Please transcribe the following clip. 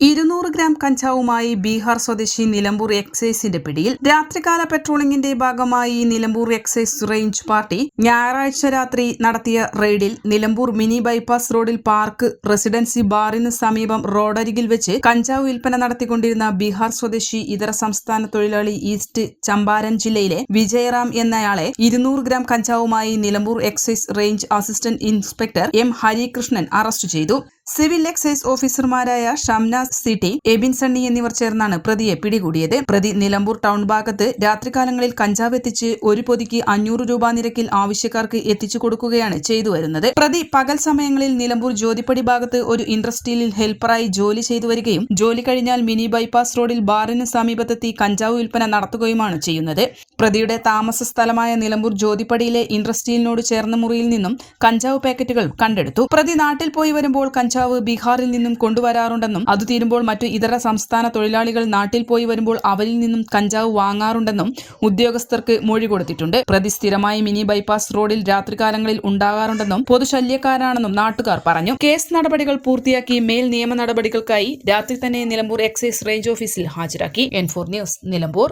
ഇരുന്നൂറ് ഗ്രാം കഞ്ചാവുമായി ബീഹാർ സ്വദേശി നിലമ്പൂർ എക്സൈസിന്റെ പിടിയിൽ. രാത്രികാല പെട്രോളിംഗിന്റെ ഭാഗമായി നിലമ്പൂർ എക്സൈസ് റേഞ്ച് പാർട്ടി ഞായറാഴ്ച രാത്രി നടത്തിയ റെയ്ഡിൽ നിലമ്പൂർ മിനി ബൈപ്പാസ് റോഡിൽ പാർക്ക് റെസിഡൻസി ബാറിന് സമീപം റോഡരികിൽ വെച്ച് കഞ്ചാവ് വിൽപ്പന നടത്തിക്കൊണ്ടിരുന്ന ബീഹാർ സ്വദേശി ഇതര സംസ്ഥാന തൊഴിലാളി ഈസ്റ്റ് ചമ്പാരൻ ജില്ലയിലെ വിജയറാം എന്നയാളെ ഇരുന്നൂറ് ഗ്രാം കഞ്ചാവുമായി Nilambur excise range assistant inspector M Harikrishnan arrest ചെയ്തു. സിവിൽ എക്സൈസ് ഓഫീസർമാരായ ഷംനാസ് സിറ്റി എബിൻ സണ്ണി എന്നിവർ ചേർന്നാണ് പ്രതിയെ പിടികൂടിയത്. പ്രതി നിലമ്പൂർ ടൗൺ ഭാഗത്ത് രാത്രികാലങ്ങളിൽ കഞ്ചാവ് എത്തിച്ച് ഒരു പൊതിക്ക് അഞ്ഞൂറ് രൂപ നിരക്കിൽ ആവശ്യക്കാർക്ക് എത്തിച്ചു കൊടുക്കുകയാണ് ചെയ്തു വരുന്നത്. പ്രതി പകൽ സമയങ്ങളിൽ നിലമ്പൂർ ജ്യോതിപ്പടി ഭാഗത്ത് ഒരു ഇൻഡസ്ട്രിയിൽ ഹെൽപ്പറായി ജോലി ചെയ്തു വരികയും ജോലി കഴിഞ്ഞാൽ മിനി ബൈപ്പാസ് റോഡിൽ ബാറിന് സമീപത്തെത്തി കഞ്ചാവ് വിൽപ്പന നടത്തുകയുമാണ് ചെയ്യുന്നത്. പ്രതിയുടെ താമസ സ്ഥലമായ നിലമ്പൂർ ജ്യോതിപ്പടിയിലെ ഇൻഡസ്ട്രിയിലിനോട് ചേർന്ന മുറിയിൽ നിന്നും കഞ്ചാവ് പാക്കറ്റുകൾ കണ്ടെടുത്തു. പ്രതി നാട്ടിൽ പോയി വരുമ്പോൾ കഞ്ചാവ് ബീഹാറിൽ നിന്നും കൊണ്ടുവരാറുണ്ടെന്നും അത് തീരുമ്പോൾ മറ്റു ഇതര സംസ്ഥാന തൊഴിലാളികൾ നാട്ടിൽ പോയി വരുമ്പോൾ അവരിൽ നിന്നും കഞ്ചാവ് വാങ്ങാറുണ്ടെന്നും ഉദ്യോഗസ്ഥർക്ക് മൊഴി കൊടുത്തിട്ടുണ്ട്. പ്രതി സ്ഥിരമായി മിനി ബൈപ്പാസ് റോഡിൽ രാത്രികാലങ്ങളിൽ ഉണ്ടാകാറുണ്ടെന്നും പൊതുശല്യക്കാരാണെന്നും നാട്ടുകാർ പറഞ്ഞു. കേസ് നടപടികൾ പൂർത്തിയാക്കി മേൽ നിയമ നടപടികൾക്കായി രാത്രി തന്നെ നിലമ്പൂർ എക്സൈസ് റേഞ്ച് ഓഫീസിൽ ഹാജരാക്കി. N four news Nilambur.